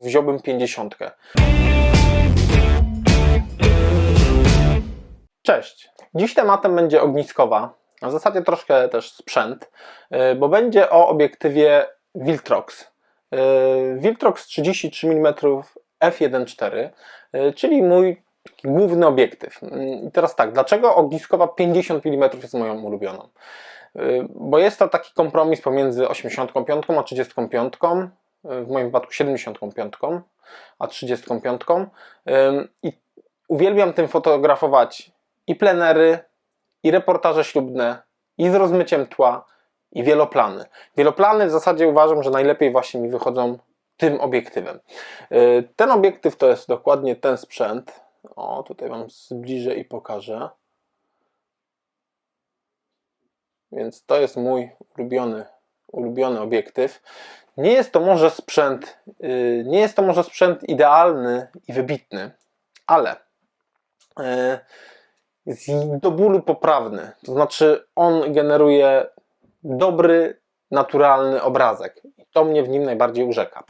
wziąłbym 50. Cześć. Dziś tematem będzie ogniskowa, a w zasadzie troszkę też sprzęt, yy, bo będzie o obiektywie Viltrox. Viltrox 33 mm f1.4, yy, czyli mój główny obiektyw. Yy, I teraz tak, dlaczego ogniskowa 50 mm jest moją ulubioną? Yy, Bo jest to taki kompromis pomiędzy 85 a 35, yy, w moim wypadku 75 a 35. Yy, I uwielbiam tym fotografować i plenery, i reportaże ślubne, i z rozmyciem tła, i wieloplany. Wieloplany w zasadzie uważam, że najlepiej właśnie mi wychodzą tym obiektywem. Yy, Ten obiektyw to jest dokładnie ten sprzęt. O, tutaj Wam zbliżę i pokażę. Więc to jest mój ulubiony, ulubiony obiektyw. Nie jest to może sprzęt, yy, nie jest to może sprzęt idealny i wybitny, ale yy, do bólu poprawny. To znaczy, on generuje dobry, naturalny obrazek. To mnie w nim najbardziej urzeka.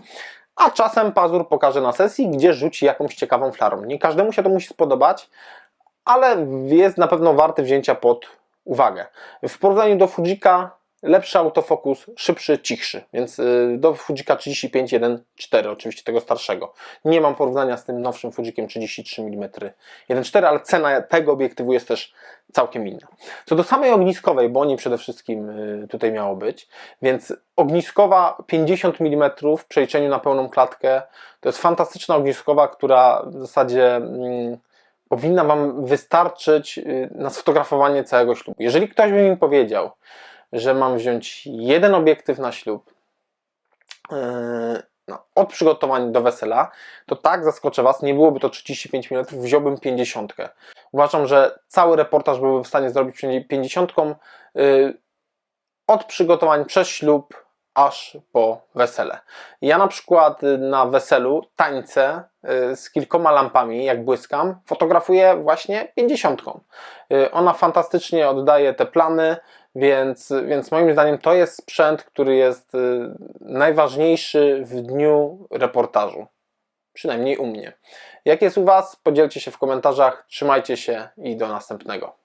A czasem pazur pokaże na sesji, gdzie rzuci jakąś ciekawą flarą. Nie każdemu się to musi spodobać, ale jest na pewno warty wzięcia pod uwagę. W porównaniu do Fujika lepszy autofokus, szybszy, cichszy, więc y, do Fujika 35.1.4, oczywiście tego starszego. Nie mam porównania z tym nowszym Fujikiem 33 mm 1.4, ale cena tego obiektywu jest też całkiem inna. Co do samej ogniskowej, bo o niej przede wszystkim y, tutaj miało być, więc ogniskowa 50 mm w przeliczeniu na pełną klatkę to jest fantastyczna ogniskowa, która w zasadzie mm, powinna Wam wystarczyć y, na sfotografowanie całego ślubu. Jeżeli ktoś by mi powiedział, że mam wziąć jeden obiektyw na ślub yy, no, od przygotowań do wesela, to tak, zaskoczę Was, nie byłoby to 35 mm, wziąłbym 50. Uważam, że cały reportaż byłby w stanie zrobić 50 yy, od przygotowań przez ślub aż po wesele. Ja na przykład na weselu tańce y, z kilkoma lampami, jak błyskam, fotografuję właśnie 50. Y, Ona fantastycznie oddaje te plany, więc, więc moim zdaniem to jest sprzęt, który jest y, najważniejszy w dniu reportażu. Przynajmniej u mnie. Jak jest u Was? Podzielcie się w komentarzach. Trzymajcie się i do następnego.